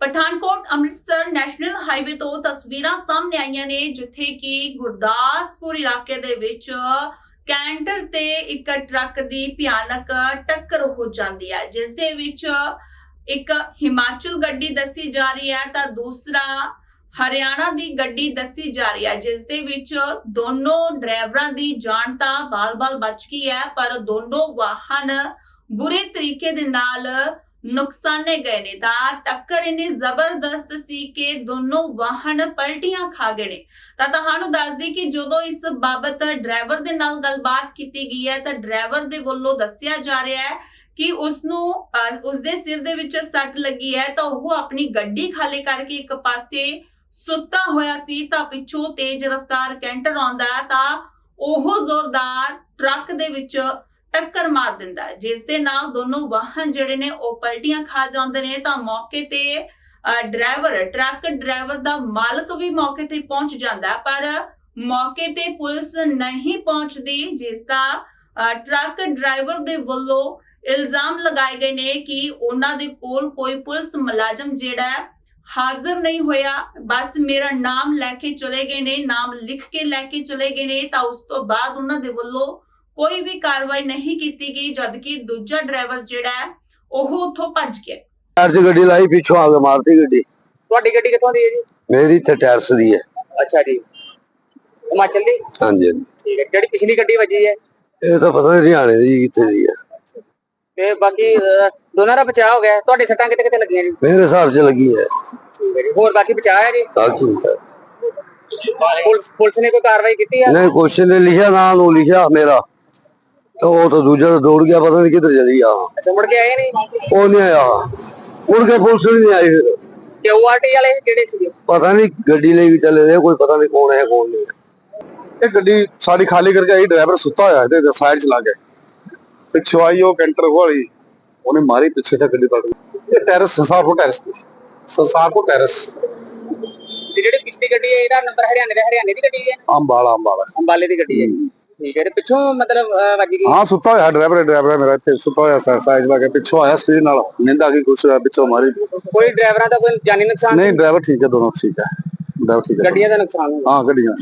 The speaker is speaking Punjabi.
ਪਠਾਨਕੋਟ ਅੰਮ੍ਰਿਤਸਰ ਨੈਸ਼ਨਲ ਹਾਈਵੇ ਤੋਂ ਤਸਵੀਰਾਂ ਸਾਹਮਣੇ ਆਈਆਂ ਨੇ, ਜਿੱਥੇ ਕਿ ਗੁਰਦਾਸਪੁਰ ਇਲਾਕੇ ਦੇ ਵਿੱਚ ਕੈਂਟਰ ਤੇ ਇੱਕ ਟਰੱਕ ਦੀ ਭਿਆਨਕ ਟੱਕਰ ਹੋ ਜਾਂਦੀ ਹੈ, ਜਿਸ ਦੇ ਵਿੱਚ ਇੱਕ ਹਿਮਾਚਲ ਗੱਡੀ ਦੱਸੀ ਜਾ ਰਹੀ ਹੈ ਤਾਂ ਦੂਸਰਾ ਹਰਿਆਣਾ ਦੀ ਗੱਡੀ ਦੱਸੀ ਜਾ ਰਹੀ ਹੈ, ਜਿਸ ਦੇ ਵਿੱਚ ਦੋਨੋਂ ਡਰਾਈਵਰਾਂ ਦੀ ਜਾਨ ਤਾਂ ਬਾਲ-ਬਾਲ ਬਚ ਗਈ ਹੈ, ਪਰ ਦੋਨੋਂ ਵਾਹਨ ਬੁਰੇ ਤਰੀਕੇ ਦੇ ਨਾਲ ਨੁਕਸਾਨੇ ਗਏ ਨੇ। ਤਾਂ ਟੱਕਰ ਇੰਨੀ ਜ਼ਬਰਦਸਤ ਸੀ ਕਿ ਦੋਨੋਂ ਵਾਹਨ ਪਲਟੀਆਂ ਖਾ ਗਏ ਨੇ। ਤਾਂ ਤੁਹਾਨੂੰ ਦੱਸਦੀ ਕਿ ਜਦੋਂ ਇਸ ਬਾਬਤ ਡਰਾਈਵਰ ਦੇ ਨਾਲ ਗੱਲਬਾਤ ਕੀਤੀ ਗਈ ਹੈ, ਤਾਂ ਡਰਾਈਵਰ ਦੇ ਵੱਲੋਂ ਦੱਸਿਆ ਜਾ ਰਿਹਾ ਹੈ ਕਿ ਉਸ ਨੂੰ ਉਸ ਦੇ ਸਿਰ ਦੇ ਵਿੱਚ ਸੱਟ ਲੱਗੀ ਹੈ, ਤਾਂ ਉਹ ਆਪਣੀ ਗੱਡੀ ਖਾਲੀ ਕਰਕੇ ਇੱਕ ਪਾਸੇ ਸੁੱਤਾ ਹੋਇਆ ਸੀ, ਤਾਂ ਪਿੱਛੋਂ ਤੇਜ਼ ਰਫ਼ਤਾਰ ਕੈਂਟਰ ਆਉਂਦਾ ਹੈ। ਤਾਂ ਉਹ ਜ਼ੋਰਦਾਰ ਟਰੱਕ ਦੇ ਵਿੱਚ ਟੱਕਰ ਮਾਰ ਦਿੰਦਾ ਹੈ। ਜਿਸ ਦੇ ਨਾਲ ਦੋਨੋਂ ਵਾਹਨ ਜਿਹੜੇ ਨੇ, ਉਹ ਪਲਟੀਆਂ ਖਾ ਜਾਂਦੇ ਨੇ। ਤਾਂ ਮੌਕੇ ਤੇ ਡਰਾਈਵਰ, ਟਰੱਕ ਡਰਾਈਵਰ ਦਾ ਮਾਲਕ ਵੀ ਮੌਕੇ ਤੇ ਪਹੁੰਚ ਜਾਂਦਾ ਪਰ ਮੌਕੇ ਤੇ ਪੁਲਿਸ ਨਹੀਂ ਪਹੁੰਚਦੀ, ਜਿਸ ਦਾ ਟਰੱਕ ਡਰਾਈਵਰ ਦੇ ਵੱਲੋਂ ਇਲਜ਼ਾਮ ਲਗਾਏ ਗਏ ਨੇ ਕਿ ਉਹਨਾਂ ਦੇ ਕੋਲ ਕੋਈ ਪੁਲਿਸ ਮੁਲਾਜ਼ਮ ਜਿਹੜਾ ਹਾਜ਼ਰ ਨਹੀਂ ਹੋਇਆ। ਬਸ ਮੇਰਾ ਨਾਮ ਲੈ ਕੇ ਚਲੇ ਗਏ ਨੇ, ਨਾਮ ਲਿਖ ਕੇ ਲੈ ਕੇ ਚਲੇ ਗਏ ਨੇ। ਤਾਂ ਉਸ ਤੋਂ ਬਾਅਦ ਉਹਨਾਂ ਦੇ ਵੱਲੋਂ ਕੋਈ ਵੀ ਕਾਰਵਾਈ ਨਹੀਂ ਕੀਤੀ ਗਈ ਜਦਕਿ ਦੂਜਾ ਡਰਾਈਵਰ ਜਿਹੜਾ ਹੈ ਉਹ ਉੱਥੋਂ ਭੱਜ ਗਿਆ। ਟਾਇਰ 'ਚ ਗੱਡੀ ਲਾਈ ਪਿੱਛੋਂ ਆ ਕੇ ਮਾਰਤੀ ਗੱਡੀ। ਤੁਹਾਡੀ ਗੱਡੀ ਕਿੱਥੋਂ ਦੀ ਹੈ ਜੀ? ਮੇਰੀ ਇੱਥੇ ਟਾਇਰਸ ਦੀ ਹੈ। ਅੱਛਾ ਜੀ। ਹਿਮਾਚਲ ਦੀ? ਹਾਂਜੀ ਹਾਂਜੀ। ਠੀਕ ਹੈ ਜਿਹੜੀ ਪਿਛਲੀ ਗੱਡੀ ਵੱਜੀ ਹੈ? ਇਹ ਤਾਂ ਪਤਾ ਨਹੀਂ ਹਰਿਆਣੇ ਦੀ ਕਿੱਥੇ ਦੀ ਹੈ। ਤੇ ਬਾਕੀ ਅਹ, ਦੋਨਾਂ ਦਾ ਬਚਾਅ ਹੋ ਗਿਆ। ਹੈ। ਤੁਹਾਡੇ ਸੱਟਾਂ ਕਿਤੇ ਕਿਤੇ ਲੱਗੀਆਂ ਜੀ? ਮੇਰੇ ਹਿਸਾਬ 'ਚ ਲੱਗੀ ਹੈ। ਠੀਕ ਹੈ ਜੀ। ਹੋਰ ਬਾਕੀ ਬਚਾਅ ਹੈ ਜੀ? ਬਾਕੀ ਪੁਲਿਸ ਪੁਲਿਸ ਨੇ ਕੋਈ ਕਾਰਵਾਈ ਕੀਤੀ ਹੈ? ਨਹੀਂ ਕੁਐਸਚਨ ਨੇ ਲਿਖਿਆ ਨਾਂ ਨੂੰ ਲਿਖਿਆ ਮੇਰਾ। ਤਾਂ ਉਹ ਤਾਂ ਦੂਜਾ ਤਾਂ ਦੌੜ ਗਿਆ ਪਤਾ ਨਹੀਂ ਕਿੱਧਰ ਚਲੀ ਗਿਆ। ਅੱਛਾ ਮੁੜ ਕੇ ਆਏ ਨਹੀਂ? ਉਹ ਨਹੀਂ ਆਇਆ। ਮੁੜ ਕੇ ਪੁਲਿਸ ਨਹੀਂ ਆਈ ਫਿਰ। ਕਿਊਆਰਟੀ ਵਾਲੇ ਕਿਹੜੇ ਸੀਗੇ? ਪਤਾ ਨਹੀਂ ਗੱਡੀ ਲੈ ਕੇ ਚਲੇ ਗਏ ਕੋਈ ਪਤਾ ਨਹੀਂ ਕੌਣ ਹੈ ਕੌਣ ਨਹੀਂ ਇਹ ਗੱਡੀ ਸਾਡੀ ਖਾਲੀ ਕਰਕੇ ਆਈ ਡਰਾਈਵਰ ਸੁੱਤਾ ਹੋਇਆ ਇਹਦੇ ਸਾਈਡ ਚ ਲੱਗ ਗਿਆ। ਪਿੱਛੋਂ ਆਈ ਉਹ ਕੈਂਟਰ ਵਾਲੀ ਉਹਨੇ ਮਾਰੀ ਪਿੱਛੇ ਤੇ ਗੱਡੀ ਪਲਟ ਗਈ ਇਹ ਟੈਰਸ ਸੰਸਾਰਪੁਰ ਟੈਰਸ ਤੇ ਸੰਸਾਰਪੁਰ ਟੈਰਸ। ਤੇ ਜਿਹੜੀ ਪਿਛਲੀ ਗੱਡੀ ਹੈ ਇਹਦਾ ਨੰਬਰ ਹਰਿਆਣੇ ਦੇ ਹਰਿਆਣੇ ਦੀ ਗੱਡੀ ਹੈ? ਅੰਬਾਲਾ ਅੰਬਾਲਾ। ਅੰਬਾਲੇ ਦੀ ਗੱਡੀ ਹੈ। ਠੀਕ ਹੈ ਤੇ ਪਿੱਛੋਂ ਮਤਲਬ ਅਹ, ਵੱਜ ਗਈ? ਹਾਂ ਸੁੱਤਾ ਹੋਇਆ ਡਰਾਈਵਰ ਡਰਾਈਵਰ ਮੇਰਾ ਇੱਥੇ ਸੁੱਤਾ ਹੋਇਆ ਸਾਈਡ ਲਾ ਕੇ ਪਿੱਛੋਂ ਆਇਆ ਸਪੀਡ ਨਾਲ ਨਿੰਦਾ ਕੀ ਕੁਛ ਹੋਇਆ ਪਿੱਛੋਂ ਮਾਰੀ। ਕੋਈ ਡਰਾਈਵਰਾਂ ਦਾ ਕੋਈ ਜਾਨੀ ਨੁਕਸਾਨ? ਨਹੀਂ ਡਰਾਈਵਰ ਠੀਕ ਹੈ ਦੋਨੋਂ ਠੀਕ ਹੈ ਡਰਾਈਵਰ ਠੀਕ ਹੈ। ਗੱਡੀਆਂ ਦਾ ਨੁਕਸਾਨ ਹੋਇਆ ਹਾਂ ਗੱਡੀਆਂ।